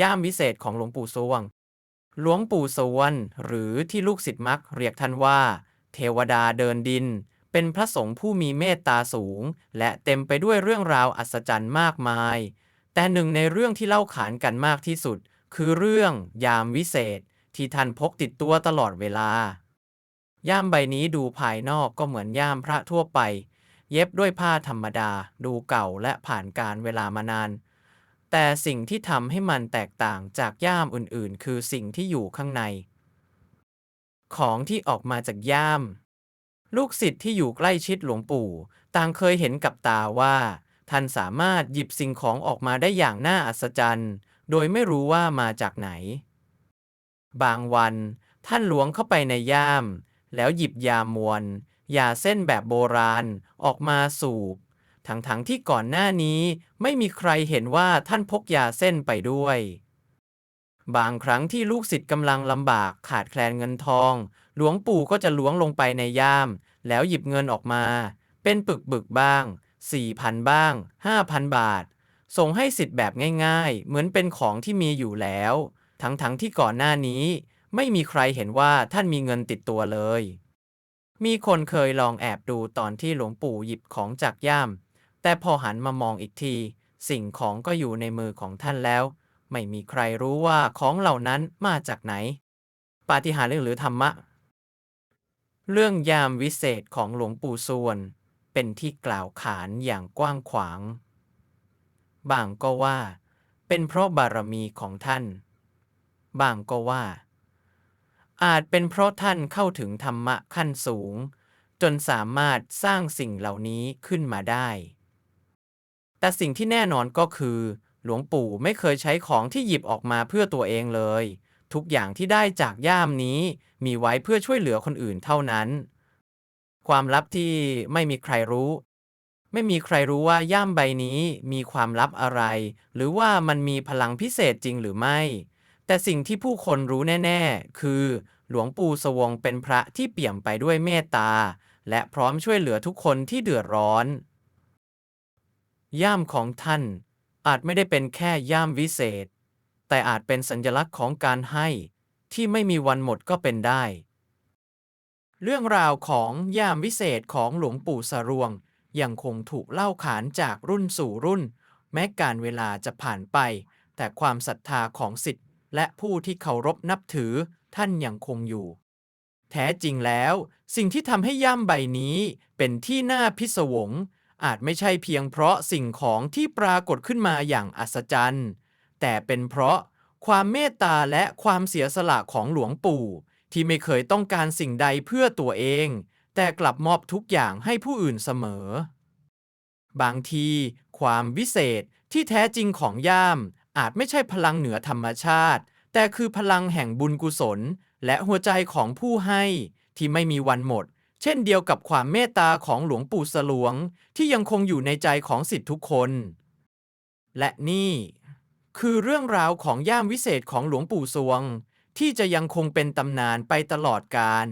ย่ามวิเศษของหลวงปู่สวง หลวงปู่สวงหรือที่ลูกศิษย์มักเรียกท่านว่า เทวดาเดินดิน เป็นพระสงฆ์ผู้มีเมตตาสูง และเต็มไปด้วยเรื่องราวอัศจรรย์มากมาย แต่หนึ่งในเรื่องที่เล่าขานกันมากที่สุด คือเรื่องยามวิเศษที่ท่านพกติดตัวตลอดเวลา ย่ามใบนี้ดูภายนอกก็เหมือนย่ามพระทั่วไป เย็บด้วยผ้าธรรมดา ดูเก่าและผ่านการเวลามานาน แต่สิ่งที่ทำให้มันแตกต่างจากย่ามอื่นๆ คือสิ่งที่อยู่ข้างใน ของที่ออกมาจากย่าม ลูกศิษย์ที่อยู่ใกล้ชิดหลวงปู่ ต่างเคยเห็นกับตาว่า ท่านสามารถหยิบสิ่งของออกมาได้อย่างน่าอัศจรรย์ โดยไม่รู้ว่ามาจากไหน บางวันท่านล้วงเข้าไปในย่าม แล้วหยิบยามวนยาเส้นแบบโบราณออกมาสูบ ทั้งๆทที่ก่อนหน้านี้ไม่มีใครเห็นว่าท่านพกยาเส้นไปด้วย บางครั้งที่ลูกศิษย์กำลังลำบากขาดแคลนเงินทอง หลวงปู่ก็จะล้วงลงไปในย่าม แล้วหยิบเงินออกมา เป็นปึกบึกบ้าง4,000บ้าง5,000บาท ส่งให้สิทธิ์แบบง่ายๆ เหมือนเป็นของที่มีอยู่แล้ว ทั้งๆทที่ก่อนหน้านี้ ไม่มีใครเห็นว่าท่านมีเงินติดตัวเลย มีคนเคยลองแอบดูตอนที่หลวงปู่หยิบของจากย่าม แต่พอหันมามองอีกที สิ่งของก็อยู่ในมือของท่านแล้ว ไม่มีใครรู้ว่าของเหล่านั้นมาจากไหน ปาฏิหาริย์หรือธรรมะ เรื่องยามวิเศษของหลวงปู่ส่วน เป็นที่กล่าวขานอย่างกว้างขวาง บางก็ว่า เป็นเพราะบารมีของท่าน บางก็ว่า อาจเป็นเพราะท่านเข้าถึงธรรมะขั้นสูง จนสามารถสร้างสิ่งเหล่านี้ขึ้นมาได้ แต่สิ่งที่แน่นอนก็คือ หลวงปู่ไม่เคยใช้ของที่หยิบออกมาเพื่อตัวเองเลย ทุกอย่างที่ได้จากย่ามนี้ มีไว้เพื่อช่วยเหลือคนอื่นเท่านั้น ความลับที่ไม่มีใครรู้ ไม่มีใครรู้ว่าย่ามใบนี้มีความลับอะไร หรือว่ามันมีพลังพิเศษจริงหรือไม่ แต่สิ่งที่ผู้คนรู้แน่ ๆ คือ หลวงปู่สวงเป็นพระที่เปี่ยมไปด้วยเมตตา และพร้อมช่วยเหลือทุกคนที่เดือดร้อน ย่ามของท่าน อาจไม่ได้เป็นแค่ย่ามวิเศษ แต่อาจเป็นสัญลักษณ์ของการให้ที่ไม่มีวันหมดก็เป็นได้ เรื่องราวของย่ามวิเศษของหลวงปู่สรวง ยังคงถูกเล่าขานจากรุ่นสู่รุ่น แม้การเวลาจะผ่านไป แต่ความศรัทธาของสิทธิ์และผู้ที่เคารพนับถือท่านยังคงอยู่ แท้จริงแล้ว สิ่งที่ทำให้ย่ามใบนี้เป็นที่น่าพิศวง อาจไม่ใช่เพียงเพราะสิ่งของที่ปรากฏขึ้นมาอย่างอัศจรรย์ แต่เป็นเพราะความเมตตาและความเสียสละของหลวงปู่ ที่ไม่เคยต้องการสิ่งใดเพื่อตัวเอง แต่กลับมอบทุกอย่างให้ผู้อื่นเสมอ บางที ความวิเศษที่แท้จริงของย่าม อาจไม่ใช่พลังเหนือธรรมชาติ แต่คือพลังแห่งบุญกุศล และหัวใจของผู้ให้ที่ไม่มีวันหมด เช่นเดียวกับความเมตตาของหลวงปู่สลวงที่ยังคงอยู่ในใจของสิทธิทุกคน และนี่ คือเรื่องราวของย่ามวิเศษของหลวงปู่สวง ที่จะยังคงเป็นตำนานไปตลอดกาล